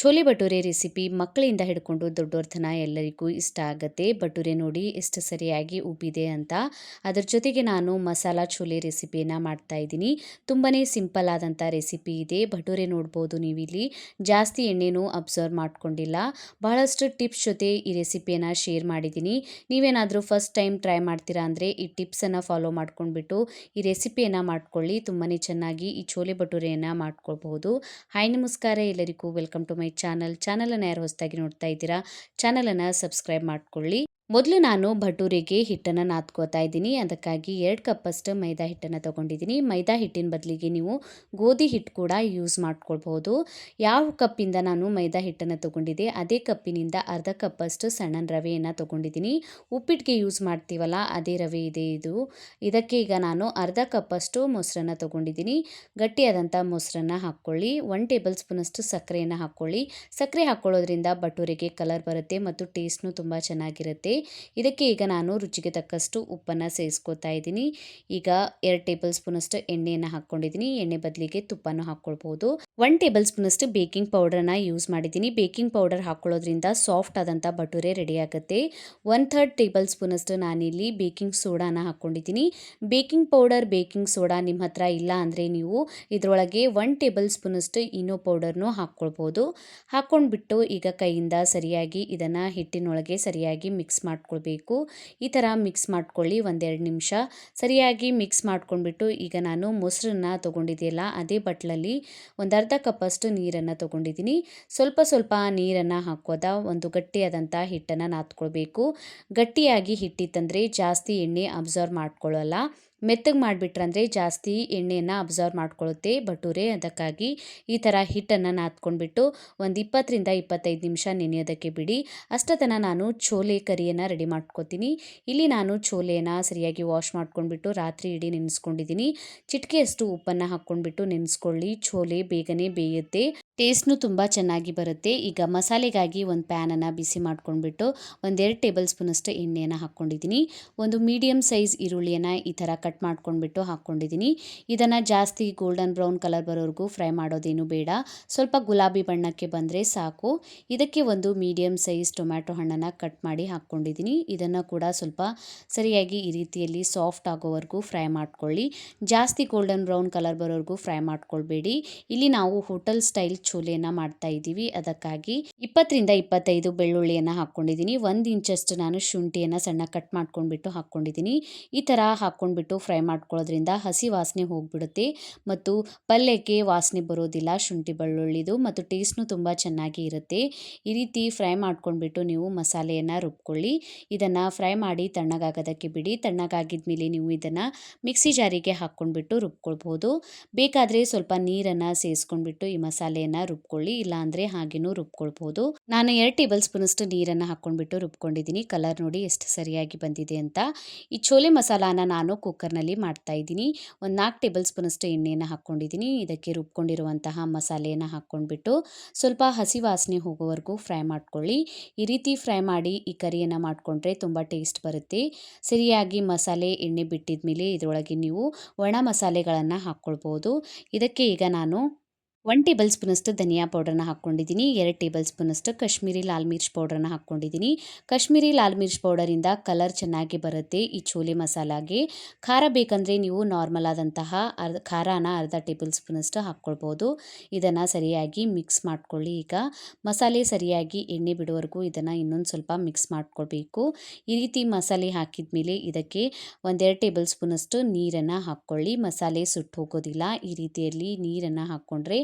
Chole bhature recipe ಮಕ್ಕಳಿಂದ ಹಿಡ್ಕೊಂಡು ದೊಡ್ಡವ್ರ ತನ ಎಲ್ಲರಿಗೂ ಇಷ್ಟ ಆಗುತ್ತೆ. ಭಟೂರೆ ನೋಡಿ ಎಷ್ಟು ಸರಿಯಾಗಿ ಉಬ್ಬಿದೆ ಅಂತ. ಅದರ ಜೊತೆಗೆ ನಾನು ಮಸಾಲ ಚೋಲೆ ರೆಸಿಪಿಯನ್ನು ಮಾಡ್ತಾ ಇದ್ದೀನಿ. ತುಂಬಾ ಸಿಂಪಲ್ ಆದಂಥ ರೆಸಿಪಿ ಇದೆ. ಭಟೂರೆ ನೋಡ್ಬೋದು ನೀವಿಲ್ಲಿ. ಜಾಸ್ತಿ ಎಣ್ಣೆನೂ ಅಬ್ಸರ್ವ್ ಮಾಡ್ಕೊಂಡಿಲ್ಲ. ಬಹಳಷ್ಟು ಟಿಪ್ಸ್ ಜೊತೆ ಈ ರೆಸಿಪಿಯನ್ನು ಶೇರ್ ಮಾಡಿದ್ದೀನಿ. ನೀವೇನಾದರೂ ಫಸ್ಟ್ ಟೈಮ್ ಟ್ರೈ ಮಾಡ್ತೀರಾ ಅಂದರೆ ಈ ಟಿಪ್ಸನ್ನು ಫಾಲೋ ಮಾಡ್ಕೊಂಡ್ಬಿಟ್ಟು ಈ ರೆಸಿಪಿಯನ್ನು ಮಾಡ್ಕೊಳ್ಳಿ. ತುಂಬಾ ಚೆನ್ನಾಗಿ ಈ ಚೋಲೆ ಭಟೂರೆಯನ್ನು ಮಾಡ್ಕೊಳ್ಬಹುದು. ಹಾಯ್, ನಮಸ್ಕಾರ ಎಲ್ಲರಿಗೂ. ವೆಲ್ಕಮ್ ಟು ಮೈ ಚಾನಲ್ ಚಾನಲನ್ನು ಯಾರು ಹೊಸದಾಗಿ ನೋಡ್ತಾ ಇದ್ದೀರಾ ಚಾನಲನ್ನು ಸಬ್ಸ್ಕ್ರೈಬ್ ಮಾಡ್ಕೊಳ್ಳಿ. ಮೊದಲು ನಾನು ಭಟೂರಿಗೆ ಹಿಟ್ಟನ್ನು ನಾದ್ಕೋತಾ ಇದ್ದೀನಿ. ಅದಕ್ಕಾಗಿ ಎರಡು ಕಪ್ಪಷ್ಟು ಮೈದಾ ಹಿಟ್ಟನ್ನು ತೊಗೊಂಡಿದ್ದೀನಿ. ಮೈದಾ ಹಿಟ್ಟಿನ ಬದಲಿಗೆ ನೀವು ಗೋಧಿ ಹಿಟ್ಟು ಕೂಡ ಯೂಸ್ ಮಾಡ್ಕೊಳ್ಬೋದು ಯಾವ ಕಪ್ಪಿಂದ ನಾನು ಮೈದಾ ಹಿಟ್ಟನ್ನು ತೊಗೊಂಡಿದ್ದೆ, ಅದೇ ಕಪ್ಪಿನಿಂದ ಅರ್ಧ ಕಪ್ಪಷ್ಟು ಸಣ್ಣ ರವೆಯನ್ನು ತೊಗೊಂಡಿದ್ದೀನಿ. ಉಪ್ಪಿಟ್ಟಿಗೆ ಯೂಸ್ ಮಾಡ್ತೀವಲ್ಲ, ಅದೇ ರವೆ ಇದೆ ಇದು. ಇದಕ್ಕೆ ಈಗ ನಾನು ಅರ್ಧ ಕಪ್ಪಷ್ಟು ಮೊಸರನ್ನು ತೊಗೊಂಡಿದ್ದೀನಿ. ಗಟ್ಟಿಯಾದಂಥ ಮೊಸರನ್ನು ಹಾಕ್ಕೊಳ್ಳಿ. ಒನ್ ಟೇಬಲ್ ಸ್ಪೂನಷ್ಟು ಸಕ್ಕರೆಯನ್ನು ಹಾಕ್ಕೊಳ್ಳಿ. ಸಕ್ಕರೆ ಹಾಕ್ಕೊಳ್ಳೋದ್ರಿಂದ ಭಟೂರಿಗೆ ಕಲರ್ ಬರುತ್ತೆ ಮತ್ತು ಟೇಸ್ಟ್ನು ತುಂಬ ಚೆನ್ನಾಗಿರುತ್ತೆ. ಇದಕ್ಕೆ ಈಗ ನಾನು ರುಚಿಗೆ ತಕ್ಕಷ್ಟು ಉಪ್ಪನ್ನು ಸೇರಿಸ್ಕೋತಾ ಇದ್ದೀನಿ. ಈಗ ಎರಡು ಟೇಬಲ್ ಸ್ಪೂನಷ್ಟು ಎಣ್ಣೆಯನ್ನು ಹಾಕ್ಕೊಂಡಿದ್ದೀನಿ. ಎಣ್ಣೆ ಬದಲಿಗೆ ತುಪ್ಪನೂ ಹಾಕ್ಕೊಳ್ಬೋದು. ಒನ್ ಟೇಬಲ್ ಸ್ಪೂನಷ್ಟು ಬೇಕಿಂಗ್ ಪೌಡರ್ನ ಯೂಸ್ ಮಾಡಿದ್ದೀನಿ. ಬೇಕಿಂಗ್ ಪೌಡರ್ ಹಾಕ್ಕೊಳ್ಳೋದ್ರಿಂದ ಸಾಫ್ಟ್ ಆದಂಥ ಭಟೂರೆ ರೆಡಿ ಆಗುತ್ತೆ. ಒನ್ ಥರ್ಡ್ ಟೇಬಲ್ ಸ್ಪೂನಷ್ಟು ನಾನಿಲ್ಲಿ ಬೇಕಿಂಗ್ ಸೋಡಾನ ಹಾಕ್ಕೊಂಡಿದ್ದೀನಿ. ಬೇಕಿಂಗ್ ಪೌಡರ್, ಬೇಕಿಂಗ್ ಸೋಡಾ ನಿಮ್ಮ ಹತ್ರ ಇಲ್ಲ ಅಂದರೆ ನೀವು ಇದರೊಳಗೆ ಒನ್ ಟೇಬಲ್ ಸ್ಪೂನಷ್ಟು ಇನೋ ಪೌಡರ್ನು ಹಾಕ್ಕೊಳ್ಬೋದು. ಹಾಕ್ಕೊಂಡ್ಬಿಟ್ಟು ಈಗ ಕೈಯಿಂದ ಸರಿಯಾಗಿ ಇದನ್ನು ಹಿಟ್ಟಿನೊಳಗೆ ಸರಿಯಾಗಿ ಮಿಕ್ಸ್ ಮಾಡ್ಕೊಳ್ಬೇಕು. ಈ ಥರ ಮಿಕ್ಸ್ ಮಾಡ್ಕೊಳ್ಳಿ ಒಂದೆರಡು ನಿಮಿಷ. ಸರಿಯಾಗಿ ಮಿಕ್ಸ್ ಮಾಡ್ಕೊಂಡ್ಬಿಟ್ಟು ಈಗ ನಾನು ಮೊಸರನ್ನ ತೊಗೊಂಡಿದೆಯಲ್ಲ, ಅದೇ ಬಟ್ಲಲ್ಲಿ ಒಂದು ಅರ್ಧ ಕಪ್ಪಷ್ಟು ನೀರನ್ನು ತೊಗೊಂಡಿದ್ದೀನಿ. ಸ್ವಲ್ಪ ಸ್ವಲ್ಪ ನೀರನ್ನು ಹಾಕೋದ, ಒಂದು ಗಟ್ಟಿಯಾದಂಥ ಹಿಟ್ಟನ್ನು ನಾದ್ಕೊಳ್ಬೇಕು. ಗಟ್ಟಿಯಾಗಿ ಹಿಟ್ಟಿತ್ತಂದರೆ ಜಾಸ್ತಿ ಎಣ್ಣೆ ಅಬ್ಸರ್ವ್ ಮಾಡ್ಕೊಳ್ಳಲ್ಲ. ಮೆತ್ತಗೆ ಮಾಡಿಬಿಟ್ರಂದ್ರೆ ಜಾಸ್ತಿ ಎಣ್ಣೆಯನ್ನು ಅಬ್ಸರ್ವ್ ಮಾಡ್ಕೊಳ್ಳುತ್ತೆ ಭಟೂರೆ ಅದಕ್ಕಾಗಿ ಈ ಥರ ಹಿಟ್ಟನ್ನು ನಾದ್ಕೊಂಡ್ಬಿಟ್ಟು ಒಂದು ಇಪ್ಪತ್ತರಿಂದ ಇಪ್ಪತ್ತೈದು ನಿಮಿಷ ನೆನೆಯೋದಕ್ಕೆ ಬಿಡಿ. ಅಷ್ಟತನ ನಾನು ಚೋಲೆ ಕರಿಯನ್ನು ರೆಡಿ ಮಾಡ್ಕೊತೀನಿ. ಇಲ್ಲಿ ನಾನು ಚೋಲೆನ ಸರಿಯಾಗಿ ವಾಶ್ ಮಾಡ್ಕೊಂಡ್ಬಿಟ್ಟು ರಾತ್ರಿ ಇಡೀ ನೆನೆಸ್ಕೊಂಡಿದ್ದೀನಿ ಚಿಟಿಕೆಯಷ್ಟು ಉಪ್ಪನ್ನು ಹಾಕ್ಕೊಂಡ್ಬಿಟ್ಟು ನೆನೆಸ್ಕೊಳ್ಳಿ. ಚೋಲೆ ಬೇಗನೆ ಬೇಯುತ್ತೆ. ಟೇಸ್ಟ್ನು ತುಂಬ ಚೆನ್ನಾಗಿ ಬರುತ್ತೆ. ಈಗ ಮಸಾಲೆಗಾಗಿ ಒಂದು ಪ್ಯಾನನ್ನು ಬಿಸಿ ಮಾಡ್ಕೊಂಡ್ಬಿಟ್ಟು ಒಂದೆರಡು ಟೇಬಲ್ ಸ್ಪೂನಷ್ಟು ಎಣ್ಣೆಯನ್ನು ಹಾಕ್ಕೊಂಡಿದ್ದೀನಿ ಒಂದು ಮೀಡಿಯಮ್ ಸೈಜ್ ಈರುಳ್ಳಿಯನ್ನು ಈ ಥರ ಮಾಡ್ಕೊಂಡ್ಬಿಟ್ಟು ಹಾಕ್ಕೊಂಡಿದ್ದೀನಿ. ಇದನ್ನು ಜಾಸ್ತಿ ಗೋಲ್ಡನ್ ಬ್ರೌನ್ ಕಲರ್ ಬರೋವರೆಗೂ ಫ್ರೈ ಮಾಡೋದೇನು ಬೇಡ. ಸ್ವಲ್ಪ ಗುಲಾಬಿ ಬಣ್ಣಕ್ಕೆ ಬಂದರೆ ಸಾಕು. ಇದಕ್ಕೆ ಒಂದು ಮೀಡಿಯಮ್ ಸೈಜ್ ಟೊಮ್ಯಾಟೊ ಹಣ್ಣನ್ನು ಕಟ್ ಮಾಡಿ ಹಾಕ್ಕೊಂಡಿದ್ದೀನಿ. ಇದನ್ನು ಕೂಡ ಸ್ವಲ್ಪ ಸರಿಯಾಗಿ ಈ ರೀತಿಯಲ್ಲಿ ಸಾಫ್ಟ್ ಆಗೋವರೆಗೂ ಫ್ರೈ ಮಾಡ್ಕೊಳ್ಳಿ. ಜಾಸ್ತಿ ಗೋಲ್ಡನ್ ಬ್ರೌನ್ ಕಲರ್ ಬರೋವರೆಗೂ ಫ್ರೈ ಮಾಡ್ಕೊಳ್ಬೇಡಿ. ಇಲ್ಲಿ ನಾವು ಹೋಟೆಲ್ ಸ್ಟೈಲ್ ಚೋಲೆಯನ್ನು ಮಾಡ್ತಾ ಇದ್ದೀವಿ. ಅದಕ್ಕಾಗಿ ಇಪ್ಪತ್ತರಿಂದ ಇಪ್ಪತ್ತೈದು ಬೆಳ್ಳುಳ್ಳಿಯನ್ನು ಹಾಕ್ಕೊಂಡಿದ್ದೀನಿ. ಒಂದು ಇಂಚಷ್ಟು ನಾನು ಶುಂಠಿಯನ್ನು ಸಣ್ಣ ಕಟ್ ಮಾಡ್ಕೊಂಡ್ಬಿಟ್ಟು ಹಾಕ್ಕೊಂಡಿದ್ದೀನಿ. ಈ ಥರ ಹಾಕ್ಕೊಂಡ್ಬಿಟ್ಟು ಫ್ರೈ ಮಾಡ್ಕೊಳ್ಳೋದ್ರಿಂದ ಹಸಿ ವಾಸನೆ ಹೋಗ್ಬಿಡುತ್ತೆ ಮತ್ತು ಪಲ್ಯಕ್ಕೆ ವಾಸನೆ ಬರೋದಿಲ್ಲ, ಶುಂಠಿ ಬೆಳ್ಳುಳ್ಳಿದು ಮತ್ತು ಟೇಸ್ಟ್ನು ತುಂಬ ಚೆನ್ನಾಗಿ ಇರುತ್ತೆ. ಈ ರೀತಿ ಫ್ರೈ ಮಾಡ್ಕೊಂಡ್ಬಿಟ್ಟು ನೀವು ಮಸಾಲೆಯನ್ನು ರುಬ್ಕೊಳ್ಳಿ. ಇದನ್ನು ಫ್ರೈ ಮಾಡಿ ತಣ್ಣಗಾಗೋದಕ್ಕೆ ಬಿಡಿ. ತಣ್ಣಗಾಗಿದ್ಮೇಲೆ ನೀವು ಇದನ್ನು ಮಿಕ್ಸಿ ಜಾರಿಗೆ ಹಾಕ್ಕೊಂಡ್ಬಿಟ್ಟು ರುಬ್ಕೊಳ್ಬೋದು. ಬೇಕಾದರೆ ಸ್ವಲ್ಪ ನೀರನ್ನು ಸೇರಿಸ್ಕೊಂಡ್ಬಿಟ್ಟು ಈ ಮಸಾಲೆಯನ್ನು ರುಬ್ಕೊಳ್ಳಿ. ಇಲ್ಲಾಂದರೆ ಹಾಗೇನೂ ರುಬ್ಕೊಳ್ಬೋದು. ನಾನು ಎರಡು ಟೇಬಲ್ ಸ್ಪೂನಷ್ಟು ನೀರನ್ನು ಹಾಕ್ಕೊಂಡ್ಬಿಟ್ಟು ರುಬ್ಕೊಂಡಿದ್ದೀನಿ. ಕಲರ್ ನೋಡಿ ಎಷ್ಟು ಸರಿಯಾಗಿ ಬಂದಿದೆ ಅಂತ. ಈ ಚೋಲೆ ಮಸಾಲಾನ ನಾನು ಕುಕ್ಕರ್ನಲ್ಲಿ ಮಾಡ್ತಾ ಇದ್ದೀನಿ. ಒಂದು ನಾಲ್ಕು ಟೇಬಲ್ ಸ್ಪೂನಷ್ಟು ಎಣ್ಣೆಯನ್ನು ಹಾಕ್ಕೊಂಡಿದ್ದೀನಿ. ಇದಕ್ಕೆ ರುಬ್ಕೊಂಡಿರುವಂತಹ ಮಸಾಲೆಯನ್ನು ಹಾಕ್ಕೊಂಡ್ಬಿಟ್ಟು ಸ್ವಲ್ಪ ಹಸಿ ವಾಸನೆ ಹೋಗೋವರೆಗೂ ಫ್ರೈ ಮಾಡ್ಕೊಳ್ಳಿ. ಈ ರೀತಿ ಫ್ರೈ ಮಾಡಿ ಈ ಕರಿಯನ್ನು ಮಾಡಿಕೊಂಡ್ರೆ ತುಂಬ ಟೇಸ್ಟ್ ಬರುತ್ತೆ. ಸರಿಯಾಗಿ ಮಸಾಲೆ, ಎಣ್ಣೆ ಬಿಟ್ಟಿದ ಮೇಲೆ ಇದರೊಳಗೆ ನೀವು ಒಣ ಮಸಾಲೆಗಳನ್ನು ಹಾಕ್ಕೊಳ್ಬೋದು. ಇದಕ್ಕೆ ಈಗ ನಾನು ಒನ್ ಟೇಬಲ್ ಸ್ಪೂನಷ್ಟು ಧನಿಯಾ ಪೌಡರ್ನ ಹಾಕ್ಕೊಂಡಿದ್ದೀನಿ, ಎರಡು ಟೇಬಲ್ ಸ್ಪೂನಷ್ಟು ಕಾಶ್ಮೀರಿ ಲಾಲ್ ಮಿರ್ಚ್ ಪೌಡರ್ನ ಹಾಕ್ಕೊಂಡಿದ್ದೀನಿ. ಕಾಶ್ಮೀರಿ ಲಾಲ್ ಮಿರ್ಚ್ ಪೌಡರಿಂದ ಕಲರ್ ಚೆನ್ನಾಗಿ ಬರುತ್ತೆ ಈ ಚೋಲೆ ಮಸಾಲಾಗೆ. ಖಾರ ಬೇಕಂದರೆ ನೀವು ನಾರ್ಮಲ್ ಆದಂತಹ ಅರ್ಧ, ಖಾರಾನ ಅರ್ಧ ಟೇಬಲ್ ಸ್ಪೂನಷ್ಟು ಹಾಕ್ಕೊಳ್ಬೋದು. ಇದನ್ನು ಸರಿಯಾಗಿ ಮಿಕ್ಸ್ ಮಾಡ್ಕೊಳ್ಳಿ ಈಗ. ಮಸಾಲೆ ಸರಿಯಾಗಿ ಎಣ್ಣೆ ಬಿಡುವವರೆಗೂ ಇದನ್ನು ಇನ್ನೊಂದು ಸ್ವಲ್ಪ ಮಿಕ್ಸ್ ಮಾಡ್ಕೊಳ್ಬೇಕು. ಈ ರೀತಿ ಮಸಾಲೆ ಹಾಕಿದ ಮೇಲೆ ಇದಕ್ಕೆ ಒಂದೆರಡು ಟೇಬಲ್ ಸ್ಪೂನಷ್ಟು ನೀರನ್ನು ಹಾಕ್ಕೊಳ್ಳಿ. ಮಸಾಲೆ ಸುಟ್ಟು ಹೋಗೋದಿಲ್ಲ. ಈ ರೀತಿಯಲ್ಲಿ ನೀರನ್ನು ಹಾಕ್ಕೊಂಡ್ರೆ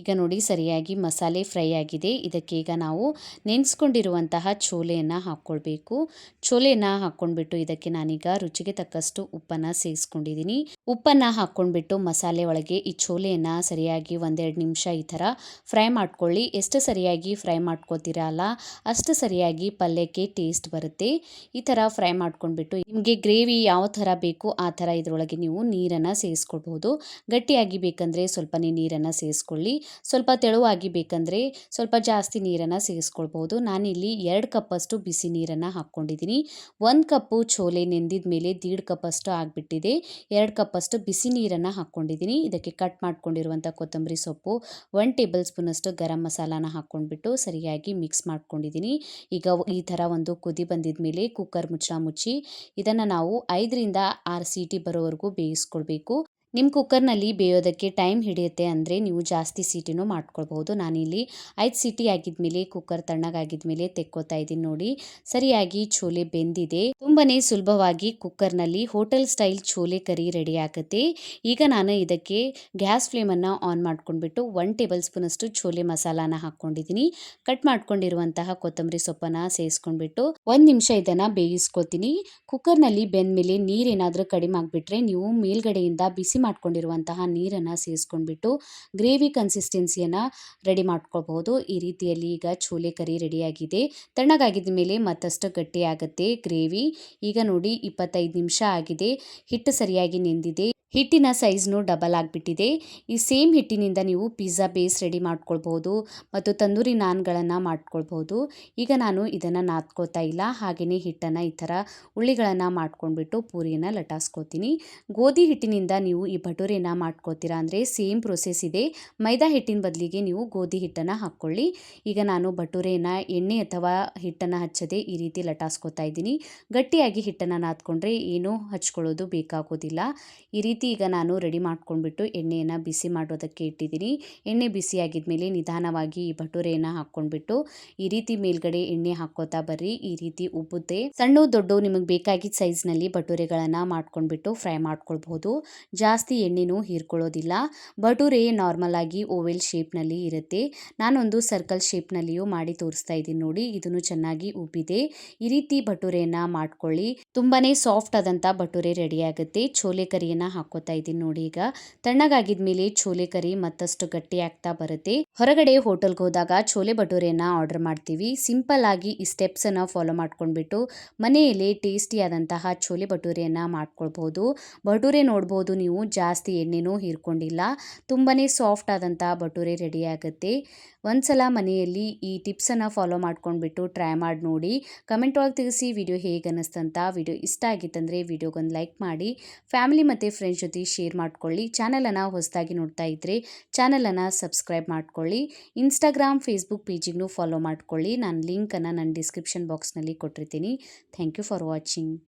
ಈಗ ನೋಡಿ ಸರಿಯಾಗಿ ಮಸಾಲೆ ಫ್ರೈ ಆಗಿದೆ. ಇದಕ್ಕೆ ಈಗ ನಾವು ನೆನೆಸ್ಕೊಂಡಿರುವಂತಹ ಚೋಲೆಯನ್ನು ಹಾಕ್ಕೊಳ್ಬೇಕು. ಚೋಲೆಯನ್ನು ಹಾಕ್ಕೊಂಡ್ಬಿಟ್ಟು ಇದಕ್ಕೆ ನಾನೀಗ ರುಚಿಗೆ ತಕ್ಕಷ್ಟು ಉಪ್ಪನ್ನು ಸೇರಿಸ್ಕೊಂಡಿದ್ದೀನಿ ಉಪ್ಪನ್ನು ಹಾಕ್ಕೊಂಡ್ಬಿಟ್ಟು ಮಸಾಲೆ ಒಳಗೆ ಈ ಚೋಲೆಯನ್ನು ಸರಿಯಾಗಿ ಒಂದೆರಡು ನಿಮಿಷ ಈ ಥರ ಫ್ರೈ ಮಾಡ್ಕೊಳ್ಳಿ. ಎಷ್ಟು ಸರಿಯಾಗಿ ಫ್ರೈ ಮಾಡ್ಕೋತೀರಲ್ಲ ಅಷ್ಟು ಸರಿಯಾಗಿ ಪಲ್ಯಕ್ಕೆ ಟೇಸ್ಟ್ ಬರುತ್ತೆ. ಈ ಥರ ಫ್ರೈ ಮಾಡ್ಕೊಂಡ್ಬಿಟ್ಟು ನಿಮಗೆ ಗ್ರೇವಿ ಯಾವ ಥರ ಬೇಕು ಆ ಥರ ಇದರೊಳಗೆ ನೀವು ನೀರನ್ನು ಸೇರಿಸ್ಕೊಳ್ಬೋದು. ಗಟ್ಟಿಯಾಗಿ ಬೇಕಂದರೆ ಸ್ವಲ್ಪನೇ ನೀರನ್ನು ಸೇರಿಸ್ಕೊಳ್ಳಿ. ಸ್ವಲ್ಪ ತೆಳುವಾಗಿ ಬೇಕಂದರೆ ಸ್ವಲ್ಪ ಜಾಸ್ತಿ ನೀರನ್ನು ಸೇರಿಸ್ಕೊಳ್ಬೋದು ನಾನಿಲ್ಲಿ ಎರಡು ಕಪ್ಪಷ್ಟು ಬಿಸಿ ನೀರನ್ನು ಹಾಕ್ಕೊಂಡಿದ್ದೀನಿ. ಒಂದು ಕಪ್ಪು ಚೋಲೆ ನೆಂದಿದ ಮೇಲೆ ದೀಡ್ ಕಪ್ಪಷ್ಟು ಆಗಿಬಿಟ್ಟಿದೆ. ಎರಡು ಕಪ್ಪಷ್ಟು ಬಿಸಿ ನೀರನ್ನು ಹಾಕ್ಕೊಂಡಿದ್ದೀನಿ. ಇದಕ್ಕೆ ಕಟ್ ಮಾಡ್ಕೊಂಡಿರುವಂಥ ಕೊತ್ತಂಬರಿ ಸೊಪ್ಪು ಒನ್ ಟೇಬಲ್ ಸ್ಪೂನಷ್ಟು ಗರಂ ಮಸಾಲಾನ ಹಾಕ್ಕೊಂಡ್ಬಿಟ್ಟು ಸರಿಯಾಗಿ ಮಿಕ್ಸ್ ಮಾಡ್ಕೊಂಡಿದ್ದೀನಿ. ಈಗ ಈ ಥರ ಒಂದು ಕುದಿ ಬಂದಿದ ಮೇಲೆ ಕುಕ್ಕರ್ ಮುಚ್ಚ ಮುಚ್ಚಿ, ಇದನ್ನು ನಾವು ಐದರಿಂದ ಆರು ಸೀಟಿ ಬರೋವರೆಗೂ ಬೇಯಿಸ್ಕೊಳ್ಬೇಕು. ನಿಮ್ಮ ಕುಕ್ಕರ್ನಲ್ಲಿ ಬೇಯೋದಕ್ಕೆ ಟೈಮ್ ಹಿಡಿಯುತ್ತೆ ಅಂದರೆ ನೀವು ಜಾಸ್ತಿ ಸೀಟಿನೂ ಮಾಡ್ಕೊಳ್ಬಹುದು. ನಾನಿಲ್ಲಿ ಐದು ಸೀಟಿ ಆಗಿದ್ಮೇಲೆ ಕುಕ್ಕರ್ ತಣ್ಣಗಾಗಿದ್ಮೇಲೆ ತೆಕ್ಕೋತಾ ಇದ್ದೀನಿ ನೋಡಿ. ಸರಿಯಾಗಿ ಚೋಲೆ ಬೆಂದಿದೆ. ತುಂಬನೇ ಸುಲಭವಾಗಿ ಕುಕ್ಕರ್ನಲ್ಲಿ hotel style chole curry ready ಆಗುತ್ತೆ. ಈಗ ನಾನು ಇದಕ್ಕೆ ಗ್ಯಾಸ್ ಫ್ಲೇಮನ್ನು ಆನ್ ಮಾಡ್ಕೊಂಡ್ಬಿಟ್ಟು ಒನ್ ಟೇಬಲ್ ಸ್ಪೂನಷ್ಟು ಚೋಲೆ ಮಸಾಲಾನ ಹಾಕ್ಕೊಂಡಿದ್ದೀನಿ. ಕಟ್ ಮಾಡ್ಕೊಂಡಿರುವಂತಹ ಕೊತ್ತಂಬರಿ ಸೊಪ್ಪನ್ನು ಸೇರಿಸ್ಕೊಂಡ್ಬಿಟ್ಟು ಒಂದು ನಿಮಿಷ ಇದನ್ನು ಬೇಯಿಸ್ಕೊತೀನಿ. ಕುಕ್ಕರ್ನಲ್ಲಿ ಬೆಂದಮೇಲೆ ನೀರೇನಾದರೂ ಕಡಿಮೆ ಆಗಿಬಿಟ್ರೆ ನೀವು ಮೇಲ್ಗಡೆಯಿಂದ ಬಿಸಿ ಮಾಡ್ಕೊಂಡಿರುವಂತಹ ನೀರನ್ನು ಸೇರಿಸ್ಕೊಂಡ್ಬಿಟ್ಟು ಗ್ರೇವಿ ಕನ್ಸಿಸ್ಟೆನ್ಸಿಯನ್ನು ರೆಡಿ ಮಾಡ್ಕೊಳ್ಬಹುದು. ಈ ರೀತಿಯಲ್ಲಿ ಈಗ ಚೋಲೆ ಕರಿ ರೆಡಿಯಾಗಿದೆ. ತಣ್ಣಗಾಗಿದ ಮೇಲೆ ಮತ್ತಷ್ಟು ಗಟ್ಟಿಯಾಗುತ್ತೆ ಗ್ರೇವಿ. ಈಗ ನೋಡಿ ಇಪ್ಪತ್ತೈದು ನಿಮಿಷ ಆಗಿದೆ. ಹಿಟ್ಟು ಸರಿಯಾಗಿ ನೆಂದಿದೆ. ಹಿಟ್ಟಿನ ಸೈಜ್ನು ಡಬಲ್ ಆಗಿಬಿಟ್ಟಿದೆ. ಈ ಸೇಮ್ ಹಿಟ್ಟಿನಿಂದ ನೀವು ಪಿಜ್ಜಾ ಬೇಸ್ ರೆಡಿ ಮಾಡ್ಕೊಳ್ಬೋದು ಮತ್ತು ತಂದೂರಿ ನಾನ್ಗಳನ್ನು ಮಾಡ್ಕೊಳ್ಬೋದು. ಈಗ ನಾನು ಇದನ್ನು ನಾದ್ಕೋತಾ ಇಲ್ಲ. ಹಾಗೆಯೇ ಹಿಟ್ಟನ್ನು ಈ ಥರ ಉಳ್ಳಿಗಳನ್ನು ಮಾಡ್ಕೊಂಡ್ಬಿಟ್ಟು ಪೂರಿಯನ್ನು ಲಟಾಸ್ಕೋತೀನಿ. ಗೋಧಿ ಹಿಟ್ಟಿನಿಂದ ನೀವು ಈ ಭಟೂರಿನ ಮಾಡ್ಕೋತೀರಾ ಅಂದರೆ ಸೇಮ್ ಪ್ರೊಸೆಸ್ ಇದೆ. ಮೈದಾ ಹಿಟ್ಟಿನ ಬದಲಿಗೆ ನೀವು ಗೋಧಿ ಹಿಟ್ಟನ್ನು ಹಾಕ್ಕೊಳ್ಳಿ. ಈಗ ನಾನು ಭಟೂರೆನ ಎಣ್ಣೆ ಅಥವಾ ಹಿಟ್ಟನ್ನು ಹಚ್ಚದೆ ಈ ರೀತಿ ಲಟಾಸ್ಕೋತಾ ಇದ್ದೀನಿ. ಗಟ್ಟಿಯಾಗಿ ಹಿಟ್ಟನ್ನು ನಾದ್ಕೊಂಡ್ರೆ ಏನೂ ಹಚ್ಕೊಳ್ಳೋದು ಬೇಕಾಗೋದಿಲ್ಲ. ಈ ರೀತಿ ಈಗ ನಾನು ರೆಡಿ ಮಾಡ್ಕೊಂಡ್ಬಿಟ್ಟು ಎಣ್ಣೆಯನ್ನು ಬಿಸಿ ಮಾಡೋದಕ್ಕೆ ಇಟ್ಟಿದ್ದೀನಿ. ಎಣ್ಣೆ ಬಿಸಿ ಆಗಿದ್ಮೇಲೆ ನಿಧಾನವಾಗಿ ಈ ಭಟೂರೆಯನ್ನು ಹಾಕ್ಕೊಂಡ್ಬಿಟ್ಟು ಈ ರೀತಿ ಮೇಲ್ಗಡೆ ಎಣ್ಣೆ ಹಾಕೋತಾ ಬರ್ರಿ. ಈ ರೀತಿ ಉಬ್ಬುತ್ತೆ. ಸಣ್ಣ ದೊಡ್ಡ ನಿಮಗೆ ಬೇಕಾಗಿದ್ದ ಸೈಜ್ನಲ್ಲಿ ಭಟೂರೆಗಳನ್ನು ಮಾಡ್ಕೊಂಡ್ಬಿಟ್ಟು ಫ್ರೈ ಮಾಡ್ಕೊಳ್ಬಹುದು ಜಾಸ್ತಿ ಎಣ್ಣೆನೂ ಹೀರ್ಕೊಳ್ಳೋದಿಲ್ಲ. ಭಟೂರೆ ನಾರ್ಮಲ್ ಆಗಿ ಓವೆಲ್ ಶೇಪ್ನಲ್ಲಿ ಇರುತ್ತೆ. ನಾನೊಂದು ಸರ್ಕಲ್ ಶೇಪ್ನಲ್ಲಿಯೂ ಮಾಡಿ ತೋರಿಸ್ತಾ ಇದ್ದೀನಿ ನೋಡಿ. ಇದನ್ನು ಚೆನ್ನಾಗಿ ಉಬ್ಬಿದೆ. ಈ ರೀತಿ ಭಟೂರೆಯನ್ನು ಮಾಡ್ಕೊಳ್ಳಿ. ತುಂಬಾನೇ ಸಾಫ್ಟ್ ಆದಂಥ ಭಟೂರೆ ರೆಡಿ ಆಗುತ್ತೆ. ಚೋಲೆ ಕರಿಯನ್ನು ಹಾಕೋತಾ ಇದ್ದೀನಿ ನೋಡಿ ಈಗ. ತಣ್ಣಗಾಗಿದ ಮೇಲೆ ಚೋಲೆ ಕರಿ ಮತ್ತಷ್ಟು ಗಟ್ಟಿ ಆಗ್ತಾ ಬರುತ್ತೆ. ಹೊರಗಡೆ ಹೋಟೆಲ್ಗೆ ಹೋದಾಗ ಚೋಲೆ ಭಟೂರೆಯನ್ನು ಆರ್ಡರ್ ಮಾಡ್ತೀವಿ. ಸಿಂಪಲ್ ಆಗಿ ಈ ಸ್ಟೆಪ್ಸನ್ನು ಫಾಲೋ ಮಾಡ್ಕೊಂಡ್ಬಿಟ್ಟು ಮನೆಯಲ್ಲಿ ಟೇಸ್ಟಿಯಾದಂತಹ ಚೋಲೆ ಮಾಡ್ಕೊಳ್ಬೋದು. ಮಾಡ್ಕೊಳ್ಬಹುದು ಭಟೂರೆ ನೋಡ್ಬೋದು ನೀವು, ಜಾಸ್ತಿ ಎಣ್ಣೆನೂ ಹೀರ್ಕೊಂಡಿಲ್ಲ. ತುಂಬಾ ಸಾಫ್ಟ್ ಆದಂತಹ ಭಟೂರೆ ರೆಡಿ ಆಗುತ್ತೆ. ಒಂದ್ಸಲ ಮನೆಯಲ್ಲಿ ಈ ಟಿಪ್ಸನ್ನು ಫಾಲೋ ಮಾಡ್ಕೊಂಡ್ಬಿಟ್ಟು ಟ್ರೈ ಮಾಡಿ ನೋಡಿ. ಕಮೆಂಟ್ ಒಳಗೆ ತಿಳಿಸಿ ವಿಡಿಯೋ ಹೇಗೆ ಅನ್ನಿಸ್ತಂತ ವಿಡಿಯೋ ಇಷ್ಟ ಆಗಿತ್ತಂದರೆ ವಿಡಿಯೋಗೊಂದು ಲೈಕ್ ಮಾಡಿ. ಫ್ಯಾಮಿಲಿ ಮತ್ತು ಫ್ರೆಂಡ್ಸ್ ಜೊತೆ ಶೇರ್ ಮಾಡ್ಕೊಳ್ಳಿ. ಚಾನಲನ್ನು ಹೊಸದಾಗಿ ನೋಡ್ತಾ ಇದ್ದರೆ ಚಾನಲನ್ನು ಸಬ್ಸ್ಕ್ರೈಬ್ ಮಾಡ್ಕೊಳ್ಳಿ. ಇನ್ಸ್ಟಾಗ್ರಾಮ್ ಫೇಸ್ಬುಕ್ ಪೇಜಿಗೂ ಫಾಲೋ ಮಾಡ್ಕೊಳ್ಳಿ. ನಾನು ಲಿಂಕನ್ನು ನನ್ನ ಡಿಸ್ಕ್ರಿಪ್ಷನ್ ಬಾಕ್ಸ್ನಲ್ಲಿ ಕೊಟ್ಟಿರ್ತೀನಿ. Thank you for watching